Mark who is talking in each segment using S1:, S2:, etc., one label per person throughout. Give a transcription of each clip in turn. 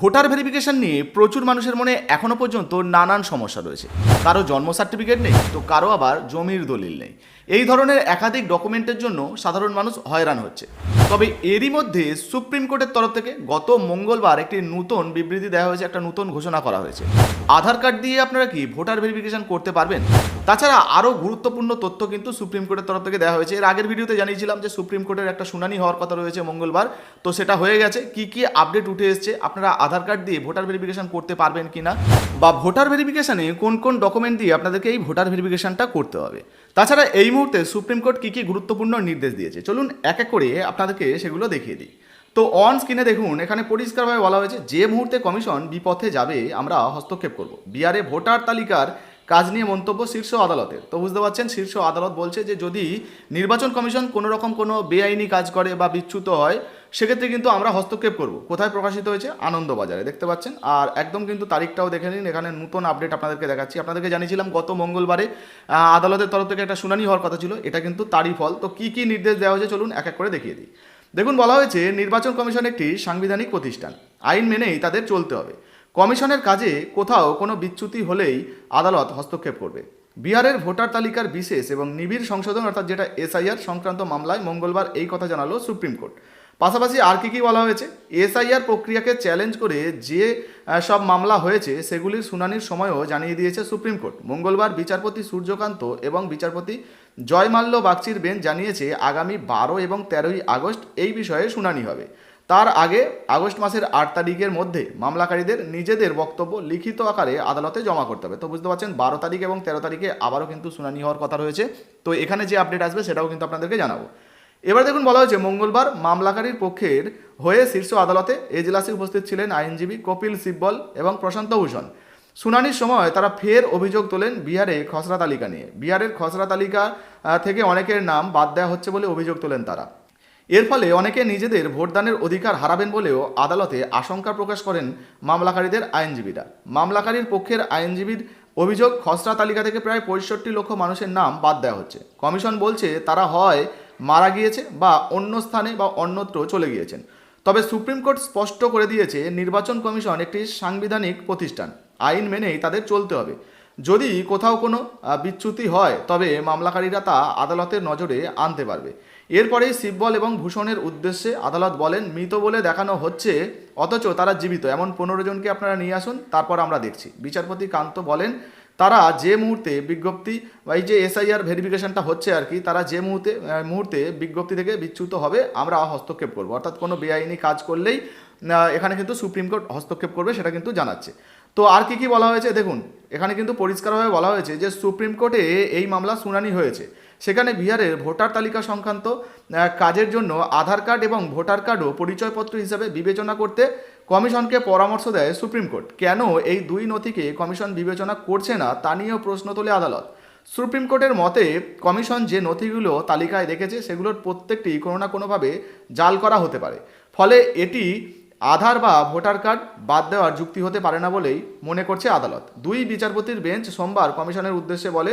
S1: Voter verification নিয়ে প্রচুর মানুষের মনে এখনও পর্যন্ত নানান সমস্যা রয়েছে। কারও জন্ম সার্টিফিকেট নেই, তো কারও আবার জমির দলিল নেই। এই ধরনের একাধিক ডকুমেন্টের জন্য সাধারণ মানুষ হয়রান হচ্ছে। তবে এরই মধ্যে সুপ্রিম কোর্টের তরফ থেকে গত মঙ্গলবার একটি নতুন বিবৃতি দেওয়া হয়েছে, একটা নতুন ঘোষণা করা হয়েছে। আধার কার্ড দিয়ে আপনারা কি ভোটার ভেরিফিকেশন করতে পারবেন? তাছাড়া আরও গুরুত্বপূর্ণ তথ্য কিন্তু সুপ্রিম কোর্টের তরফ থেকে দেওয়া হয়েছে। এর আগের ভিডিওতে জানিয়েছিলাম যে সুপ্রিম কোর্টের একটা শুনানি হওয়ার কথা রয়েছে মঙ্গলবার। তো সেটা হয়ে গেছে। কি কি আপডেট উঠে এসছে? আপনারা আধার কার্ড দিয়ে ভোটার ভেরিফিকেশন করতে পারবেন কিনা বা ভোটার ভেরিফিকেশানে কোন কোন ডকুমেন্ট দিয়ে আপনাদেরকে এই ভোটার ভেরিফিকেশনটা করতে হবে? তাছাড়া এই মুহূর্তে সুপ্রিম কোর্ট কী কী গুরুত্বপূর্ণ নির্দেশ দিয়েছে? চলুন এক এক করে আপনাদেরকে সেগুলো দেখিয়ে দিই। তো অন স্ক্রিনে দেখুন, এখানে পরিষ্কারভাবে বলা হয়েছে, যে মুহূর্তে কমিশন বিপথে যাবে, আমরা হস্তক্ষেপ করব। বিহারে ভোটার তালিকার কাজ নিয়ে মন্তব্য শীর্ষ আদালতের। তো বুঝতে পারছেন, শীর্ষ আদালত বলছে যে যদি নির্বাচন কমিশন কোনো রকম কোনো বেআইনি কাজ করে বা বিচ্যুত হয়, সেক্ষেত্রে কিন্তু আমরা হস্তক্ষেপ করব। কোথায় প্রকাশিত হয়েছে? আনন্দবাজারে। দেখতে পাচ্ছেন? আর একদম কিন্তু তারিখটাও দেখে নিন, এখানে নতুন আপডেট আপনাদেরকে দেখাচ্ছি। আপনাদেরকে জানিয়েছিলাম গত মঙ্গলবারে আদালতের তরফ থেকে একটা শুনানি হওয়ার কথা ছিল, এটা কিন্তু তারই ফল। তো কী কী নির্দেশ দেওয়া হয়েছে চলুন এক এক করে দেখিয়ে দিই। দেখুন, বলা হয়েছে, নির্বাচন কমিশন একটি সাংবিধানিক প্রতিষ্ঠান। আইন মেনেই তাদের চলতে হবে। কমিশনের কাজে কোথাও কোনো বিচ্যুতি হলেই আদালত হস্তক্ষেপ করবে। বিহারের ভোটার তালিকার বিশেষ এবং নিবিড় সংশোধন অর্থাৎ যেটা এসআইআর সংক্রান্ত মামলায় মঙ্গলবার এই কথা জানালো সুপ্রিম কোর্ট। পাশাপাশি আর কি কী বলা হয়েছে? এসআইআর প্রক্রিয়াকে চ্যালেঞ্জ করে যে সব মামলা হয়েছে সেগুলির শুনানির সময়ও জানিয়ে দিয়েছে সুপ্রিম কোর্ট। মঙ্গলবার বিচারপতি সূর্যকান্ত এবং বিচারপতি জয়মাল্য বাগচির বেঞ্চ জানিয়েছে আগামী বারো এবং তেরোই আগস্ট এই বিষয়ে শুনানি হবে। তার আগে আগস্ট মাসের আট তারিখের মধ্যে মামলাকারীদের নিজেদের বক্তব্য লিখিত আকারে আদালতে জমা করতে হবে। তো বুঝতে পারছেন, বারো তারিখ এবং তেরো তারিখে আবারও কিন্তু শুনানি হওয়ার কথা রয়েছে। তো এখানে যে আপডেট আসবে সেটাও কিন্তু আপনাদেরকে জানাব। এবার দেখুন, বলা হয়েছে মঙ্গলবার মামলাকারীর পক্ষের হয়ে শীর্ষ আদালতে এজলাসে উপস্থিত ছিলেন আইনজীবী কপিল সিব্বল এবং প্রশান্ত ভূষণ। শুনানির সময় তারা ফের অভিযোগ তোলেন বিহারে খসড়া তালিকা নিয়ে। বিহারের খসড়া তালিকা থেকে অনেকের নাম বাদ দেওয়া হচ্ছে বলে অভিযোগ তোলেন তারা। এর ফলে অনেকে নিজেদের ভোটদানের অধিকার হারাবেন বলেও আদালতে আশঙ্কা প্রকাশ করেন মামলাকারীদের আইনজীবীরা। মামলাকারীর পক্ষের আইনজীবীর অভিযোগ খসড়া তালিকা থেকে প্রায় পঁয়ষট্টি লক্ষ মানুষের নাম বাদ দেওয়া হচ্ছে। কমিশন বলছে তারা হয় মারা গিয়েছে বা অন্য স্থানে বা অন্যত্র চলে গিয়েছেন। তবে সুপ্রিম কোর্ট স্পষ্ট করে দিয়েছে নির্বাচন কমিশন একটি সাংবিধানিক প্রতিষ্ঠান। আইন মেনেই তাদের চলতে হবে। যদি কোথাও কোনো বিচ্যুতি হয়, তবে মামলাকারীরা তা আদালতের নজরে আনতে পারবে। এরপরেই শিববল এবং ভূষণের উদ্দেশ্যে আদালত বলেন, মৃত বলে দেখানো হচ্ছে, অথচ তারা জীবিত। এমন পনেরো জনকে আপনারা নিয়ে আসুন, তারপর আমরা দেখছি। বিচারপতি কান্ত বলেন, তারা যে মুহূর্তে বিজ্ঞপ্তি বা এই যে এসআইআর ভেরিফিকেশনটা হচ্ছে আর কি, তারা যে মুহূর্তে মুহূর্তে বিজ্ঞপ্তি থেকে বিচ্যুত হবে, আমরা হস্তক্ষেপ করব। অর্থাৎ কোনো বেআইনি কাজ করলেই এখানে কিন্তু সুপ্রিম কোর্ট হস্তক্ষেপ করবে সেটা কিন্তু জানাচ্ছে। তো আর কি কি বলা হয়েছে? দেখুন, এখানে কিন্তু পরিষ্কারভাবে বলা হয়েছে যে সুপ্রিম কোর্টে এই মামলা শুনানি হয়েছে। সেখানে বিহারের ভোটার তালিকা সংক্রান্ত কাজের জন্য আধার কার্ড এবং ভোটার কার্ডও পরিচয়পত্র হিসাবে বিবেচনা করতে কমিশনকে পরামর্শ দেয় সুপ্রিম কোর্ট। কেন এই দুই নথিকে কমিশন বিবেচনা করছে না তা নিয়েও প্রশ্ন তোলে আদালত। সুপ্রিম কোর্টের মতে, কমিশন যে নথিগুলো তালিকায় রেখেছে সেগুলোর প্রত্যেকটি কোনো না কোনোভাবে জাল করা হতে পারে। ফলে এটি আধার বা ভোটার কার্ড বাদ দেওয়ার যুক্তি হতে পারে না বলেই মনে করছে আদালত। দুই বিচারপতির বেঞ্চ সোমবার কমিশনের উদ্দেশ্যে বলে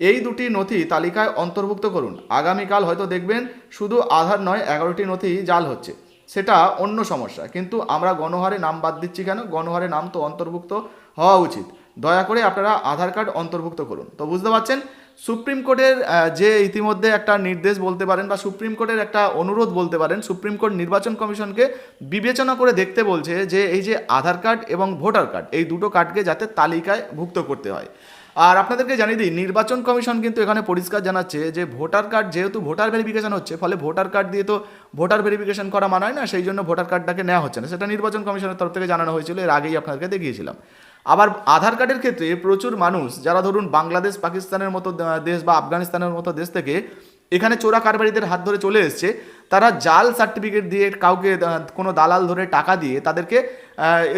S1: এই দুটি নথি তালিকায় অন্তর্ভুক্ত করুন। আগামীকাল হয়তো দেখবেন শুধু আধার নয়, এগারোটি নথি জাল হচ্ছে। সেটা অন্য সমস্যা, কিন্তু আমরা গণহারে নাম বাদ দিচ্ছি কেন? গণহারে নাম তো অন্তর্ভুক্ত হওয়া উচিত। দয়া করে আপনারা আধার কার্ড অন্তর্ভুক্ত করুন। তো বুঝতে পারছেন? সুপ্রিম কোর্টের যে ইতিমধ্যে একটা নির্দেশ বলতে পারেন বা সুপ্রিম কোর্টের একটা অনুরোধ বলতে পারেন, সুপ্রিম কোর্ট নির্বাচন কমিশনকে বিবেচনা করে দেখতে বলছে যে এই যে আধার কার্ড এবং ভোটার কার্ড, এই দুটো কার্ডকে যাতে তালিকায় ভুক্ত করতে হয়। আর আপনাদেরকে জানিয়ে দিই, নির্বাচন কমিশন কিন্তু এখানে পরিষ্কার জানাচ্ছে যে ভোটার কার্ড যেহেতু ভোটার ভেরিফিকেশন হচ্ছে, ফলে ভোটার কার্ড দিয়ে তো ভোটার ভেরিফিকেশন করা মানায় না, সেই জন্য ভোটার কার্ডটাকে নেওয়া হচ্ছে না। সেটা নির্বাচন কমিশনের তরফ থেকে জানানো হয়েছিল, এর আগেই আপনাদেরকে দেখিয়েছিলাম। আবার আধার কার্ডের ক্ষেত্রে প্রচুর মানুষ, যারা ধরুন বাংলাদেশ, পাকিস্তানের মতো দেশ বা আফগানিস্তানের মতো দেশ থেকে এখানে চোরা কারবারিদের হাত ধরে চলে এসছে, তারা জাল সার্টিফিকেট দিয়ে কাউকে কোনো দালাল ধরে টাকা দিয়ে তাদেরকে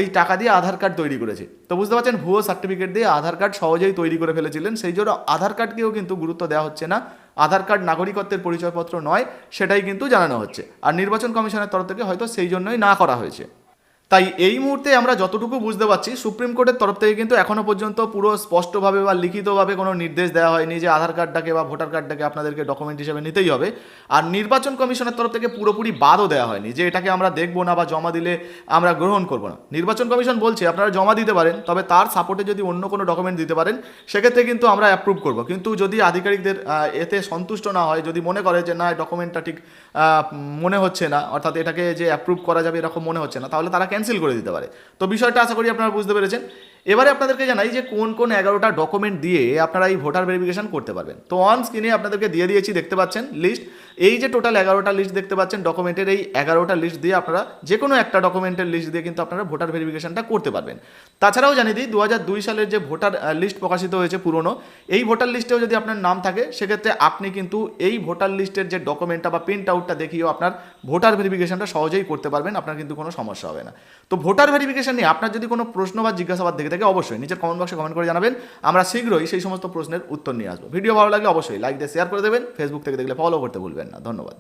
S1: এই টাকা দিয়ে আধার কার্ড তৈরি করেছে। তো বুঝতে পারছেন, ভুয়ো সার্টিফিকেট দিয়ে আধার কার্ড সহজেই তৈরি করে ফেলেছিলেন। সেই জন্য আধার কার্ডকেও কিন্তু গুরুত্ব দেওয়া হচ্ছে না। আধার কার্ড নাগরিকত্বের পরিচয়পত্র নয়, সেটাই কিন্তু জানানো হচ্ছে। আর নির্বাচন কমিশনের তরফ থেকে হয়তো সেই জন্যই না করা হয়েছে। তাই এই মুহূর্তে আমরা যতটুকু বুঝতে পারছি, সুপ্রিম কোর্টের তরফ থেকে কিন্তু এখনও পর্যন্ত পুরো স্পষ্টভাবে বা লিখিতভাবে কোনো নির্দেশ দেওয়া হয়নি যে আধার কার্ডটাকে বা ভোটার কার্ডটাকে আপনাদেরকে ডকুমেন্ট হিসেবে নিতেই হবে। আর নির্বাচন কমিশনের তরফ থেকে পুরোপুরি বাদও দেওয়া হয়নি যে এটাকে আমরা দেখব না বা জমা দিলে আমরা গ্রহণ করব না। নির্বাচন কমিশন বলছে, আপনারা জমা দিতে পারেন, তবে তার সাপোর্টে যদি অন্য কোনো ডকুমেন্ট দিতে পারেন, সেক্ষেত্রে কিন্তু আমরা অ্যাপ্রুভ করব। কিন্তু যদি আধিকারিকদের এতে সন্তুষ্ট না হয়, যদি মনে করে যে না ডকুমেন্টটা ঠিক মনে হচ্ছে না, অর্থাৎ এটাকে যে অ্যাপ্রুভ করা যাবে এরকম মনে হচ্ছে না, তাহলে তারা ক্যান্সেল করে দিতে পারে। তো বিষয়টা আশা করি আপনারা বুঝতে পেরেছেন। এবারে আপনাদেরকে জানাই যে কোন কোন এগারোটা ডকুমেন্ট দিয়ে আপনারা এই ভোটার ভেরিফিকেশন করতে পারবেন। তো অন স্ক্রিনে আপনাদেরকে দিয়ে দিয়েছি, দেখতে পাচ্ছেন লিস্ট এই যে টোটাল এগারোটা লিস্ট দেখতে পাচ্ছেন ডকুমেন্টের এই এগারোটা লিস্ট দিয়ে আপনারা যে কোনো একটা ডকুমেন্টের লিস্ট দিয়ে কিন্তু আপনারা ভোটার ভেরিফিকেশনটা করতে পারবেন। তাছাড়াও জানিয়ে দিই দু সালের যে ভোটার লিস্ট প্রকাশিত হয়েছে পুরনো, এই ভোটার লিস্টেও যদি আপনার নাম থাকে, সেক্ষেত্রে আপনি কিন্তু এই ভোটার লিস্টের যে ডকুমেন্টটা বা প্রিন্ট আউটটা দেখিয়েও আপনার ভোটার ভেরিফিকেশনটা সহজেই করতে পারবেন, আপনার কিন্তু কোনো সমস্যা হবে না। তো ভোটার ভেরিফিকেশন নিয়ে আপনার যদি কোনো প্রশ্ন বা জিজ্ঞাসাবাদ দেখে থাকে অবশ্যই নিচের কমেন্ট বক্সে কমেন্ট করে জানাবেন। আমরা শীঘ্রই সেই সমস্ত প্রশ্নের উত্তর নিয়ে আসব। ভিডিও ভালো লাগলে অবশ্যই লাইক দিয়ে শেয়ার করে দেবেন। ফেসবুক থেকে দেখলে ফলো করতে ভুলবেন না। ধন্যবাদ।